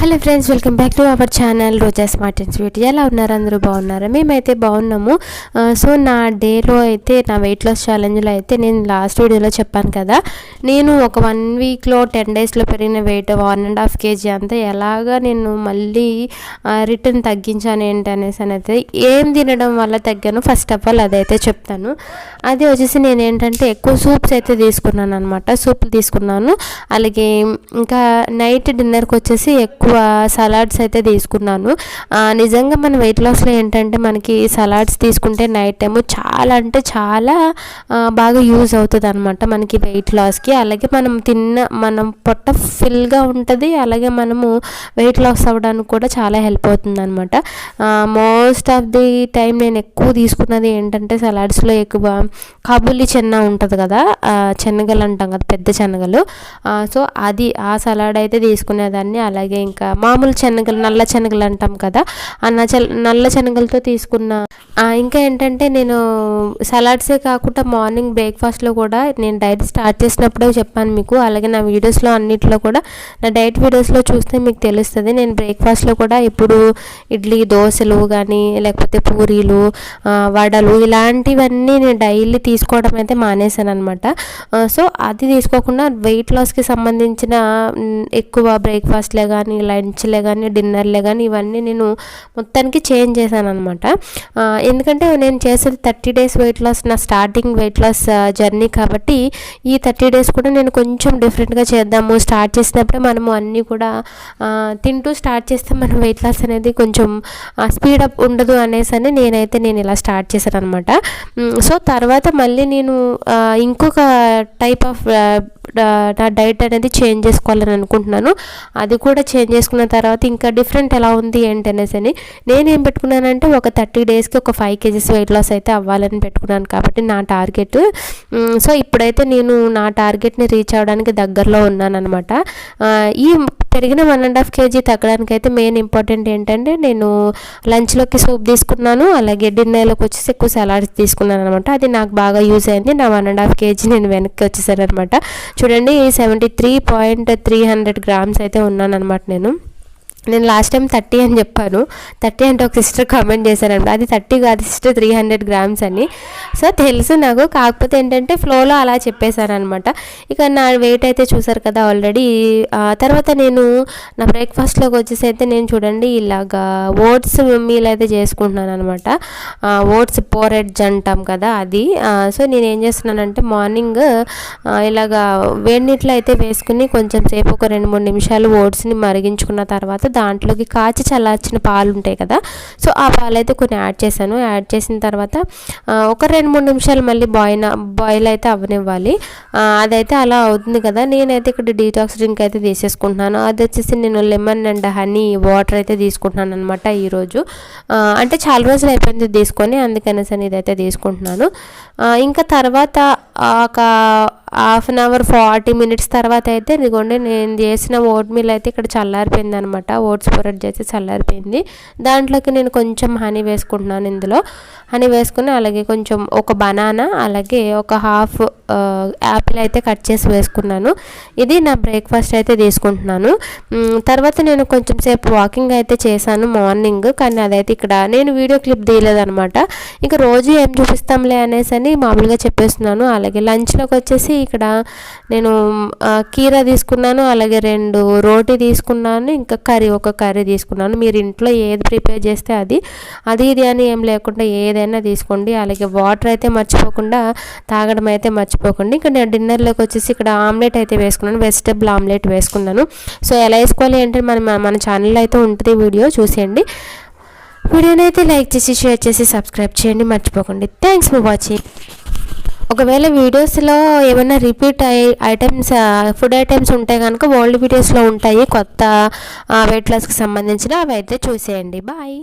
Hello friends welcome back to our channel Roja smart and sweet. ఎలా ఉన్నారు? అందరూ బాగున్నారా? మేమైతే బాగున్నాము. సో నా డేలో అయితే నా వెయిట్ లాస్ ఛాలెంజ్లో అయితే నేను లాస్ట్ వీడియోలో చెప్పాను కదా. నేను ఒక వన్ వీక్లో టెన్ డేస్లో పెరిగిన weight one and half KG అంతా ఎలాగా నేను మళ్ళీ రిటర్న్ తగ్గించాను ఏంటి అనేసి అనేది ఏం తినడం వల్ల తగ్గాను? ఫస్ట్ ఆఫ్ ఆల్ అదైతే చెప్తాను. అది వచ్చేసి నేను ఏంటంటే ఎక్కువ సూప్స్ అయితే తీసుకున్నాను అనమాట సూప్లు తీసుకున్నాను. అలాగే ఇంకా నైట్ డిన్నర్కి వచ్చేసి ఎక్కువ సలాడ్స్ అయితే తీసుకున్నాను. నిజంగా మన వెయిట్ లాస్లో ఏంటంటే మనకి సలాడ్స్ తీసుకుంటే నైట్ టైము చాలా అంటే చాలా బాగా యూజ్ అవుతుంది అనమాట మనకి వెయిట్ లాస్కి అలాగే మనం తిన్న మనం పొట్ట ఫిల్గా ఉంటుంది. అలాగే మనము వెయిట్ లాస్ అవ్వడానికి కూడా చాలా హెల్ప్ అవుతుంది అనమాట మోస్ట్ ఆఫ్ ది టైం నేను ఎక్కువ తీసుకున్నది ఏంటంటే సలాడ్స్లో ఎక్కువ కాబూలి చెన్న ఉంటుంది కదా చెన్నగలు శనగలు అంటాం కదా పెద్ద శనగలు సో అది ఆ సలాడ్ అయితే తీసుకునేదాన్ని. అలాగే ఇంకా మామూలు శనగలు నల్ల శనగలు అంటాం కదా ఆ నచ నల్ల శనగలతో తీసుకున్న ఇంకా ఏంటంటే నేను సలాడ్సే కాకుండా మార్నింగ్ బ్రేక్ఫాస్ట్లో కూడా నేను డైట్ స్టార్ట్ చేసినప్పుడే చెప్పాను మీకు. అలాగే నా వీడియోస్లో అన్నిట్లో కూడా నా డైట్ వీడియోస్లో చూస్తే మీకు తెలుస్తుంది. నేను బ్రేక్ఫాస్ట్లో కూడా ఇప్పుడు ఇడ్లీ దోశలు కానీ లేకపోతే పూరీలు వడలు ఇలాంటివన్నీ నేను డైలీ తీసుకోవడం అయితే మానేశాను అనమాట సో అది తీసుకోకుండా వెయిట్ లాస్కి సంబంధించిన ఎక్కువ బ్రేక్ఫాస్ట్లే కానీ లంచ్లే కానీ డిన్నర్లే కానీ ఇవన్నీ నేను మొత్తానికి చేంజ్ చేశాను అనమాట ఎందుకంటే నేను చేసేది థర్టీ డేస్ వెయిట్ లాస్ నా స్టార్టింగ్ వెయిట్ లాస్ జర్నీ కాబట్టి ఈ థర్టీ డేస్ కూడా నేను కొంచెం డిఫరెంట్గా చేద్దాము. స్టార్ట్ చేసినప్పుడే మనము అన్నీ కూడా తింటూ స్టార్ట్ చేస్తే మన వెయిట్ లాస్ అనేది కొంచెం స్పీడ్ అప్ ఉండదు అనేసి అని నేనైతే నేను ఇలా స్టార్ట్ చేశాను అనమాట సో తర్వాత మళ్ళీ నేను ఇంకొక టైప్ ఆఫ్ నా డైట్ అనేది చేంజ్ చేసుకోవాలని అనుకుంటున్నాను. అది కూడా చేంజ్ చేసుకున్న తర్వాత ఇంకా డిఫరెంట్ ఎలా ఉంది ఏంటి అనేసి అని నేనేం పెట్టుకున్నానంటే ఒక థర్టీ డేస్కి ఒక ఫైవ్ కేజీస్ వెయిట్ లాస్ అయితే అవ్వాలని పెట్టుకున్నాను కాబట్టి నా టార్గెట్ సో ఇప్పుడైతే నేను నా టార్గెట్ని రీచ్ అవ్వడానికి దగ్గరలో ఉన్నానమాట ఈ పెరిగిన వన్ అండ్ హాఫ్ కేజీ తగ్గడానికి అయితే మెయిన్ ఇంపార్టెంట్ ఏంటంటే నేను లంచ్లోకి సూప్ తీసుకున్నాను అలాగే డిన్నర్లోకి వచ్చేసి ఎక్కువ సలాడ్స్ తీసుకున్నాను అనమాట అది నాకు బాగా యూజ్ అయింది. నా వన్ అండ్ హాఫ్ కేజీ నేను వెనక్కి వచ్చేసాను అనమాట చూడండి seventy three point three hundred grams అయితే ఉన్నాను అనమాట నేను. കാണും నేను లాస్ట్ టైం థర్టీ అని చెప్పాను. థర్టీ అంటే ఒక సిస్టర్ కామెంట్ చేశానండి అది థర్టీ కాదు సిస్టర్ త్రీ హండ్రెడ్ గ్రామ్స్ అని. సో తెలుసు నాకు. కాకపోతే ఏంటంటే ఫ్లోలో అలా చెప్పేశాను అనమాట ఇక నా వెయిట్ అయితే చూసారు కదా ఆల్రెడీ తర్వాత నేను నా బ్రేక్ఫాస్ట్లోకి వచ్చేసి అయితే నేను చూడండి ఇలాగా ఓట్స్ మీల్ అయితే చేసుకుంటున్నాను అనమాట ఓట్స్ పోరెడ్జ్ అంటాం కదా అది. సో నేను ఏం చేస్తున్నానంటే మార్నింగ్ ఇలాగా వేడి నీటిలో అయితే వేసుకుని కొంచెం సేపు ఒక రెండు మూడు నిమిషాలు ఓట్స్ని మరిగించుకున్న తర్వాత దాంట్లోకి కాచి చల్లార్చిన పాలు ఉంటాయి కదా. సో ఆ పాలు అయితే కొన్ని యాడ్ చేశాను. యాడ్ చేసిన తర్వాత ఒక రెండు మూడు నిమిషాలు మళ్ళీ బాయిల్ బాయిల్ అయితే అవ్వనివ్వాలి. అదైతే అలా అవుతుంది కదా. నేనైతే ఇక్కడ డీటాక్స్ డ్రింక్ అయితే తీసేసుకుంటున్నాను. అది వచ్చేసి నేను లెమన్ అండ్ హనీ వాటర్ అయితే తీసుకుంటున్నాను అనమాట ఈరోజు. అంటే చాలా రోజులు అయిపోయింది తీసుకొని అందుకనేసి ఇదైతే తీసుకుంటున్నాను. ఇంకా తర్వాత ఒక half an hour forty minutes తర్వాత అయితే ఇదిగోండి నేను చేసిన ఓట్ మీల్ అయితే ఇక్కడ చల్లారిపోయింది అనమాట ఓట్స్ పొరట్ చేసి చల్లారిపోయింది. దాంట్లోకి నేను కొంచెం హనీ వేసుకుంటున్నాను ఇందులో. హనీ వేసుకుని అలాగే కొంచెం ఒక బనానా అలాగే ఒక హాఫ్ యాపిల్ అయితే కట్ చేసి వేసుకున్నాను. ఇది నా బ్రేక్ఫాస్ట్ అయితే తీసుకుంటున్నాను. తర్వాత నేను కొంచెం సేపు వాకింగ్ అయితే చేశాను మార్నింగ్ కానీ అదైతే ఇక్కడ నేను వీడియో క్లిప్ తీయలేదనమాట. ఇంకా రోజు ఏం చూపిస్తాంలే అనేసి అని మామూలుగా చెప్పేస్తున్నాను. అలాగే లంచ్లోకి వచ్చేసి ఇక్కడ నేను కీర కీరా తీసుకున్నాను అలాగే రెండు రోటీ తీసుకున్నాను ఇంకా కర్రీ ఒక కర్రీ తీసుకున్నాను. మీరు ఇంట్లో ఏది ప్రిపేర్ చేస్తే అది. అది ఇది అని ఏం లేకుండా ఏదైనా తీసుకోండి. అలాగే వాటర్ అయితే మర్చిపోకుండా తాగడం అయితే మర్చిపోకండి. ఇంకా నేను డిన్నర్లోకి వచ్చేసి ఇక్కడ ఆమ్లెట్ అయితే వేసుకున్నాను వెజిటబుల్ ఆమ్లెట్ వేసుకున్నాను. సో ఎలా వేసుకోవాలి అంటే మన మన ఛానల్లో అయితే ఉంటుంది వీడియో చూసేయండి. వీడియోని అయితే లైక్ చేసి షేర్ చేసి సబ్స్క్రైబ్ చేయండి మర్చిపోకండి. Thanks for watching. ఒకవేళ వీడియోస్లో ఏమైనా రిపీట్ ఐ ఐటమ్స్ ఫుడ్ ఐటమ్స్ ఉంటే కనుక ఓల్డ్ వీడియోస్లో ఉంటాయి కొత్త వెయిట్ లాస్కి సంబంధించిన అవి అయితే చూసేయండి. బాయ్.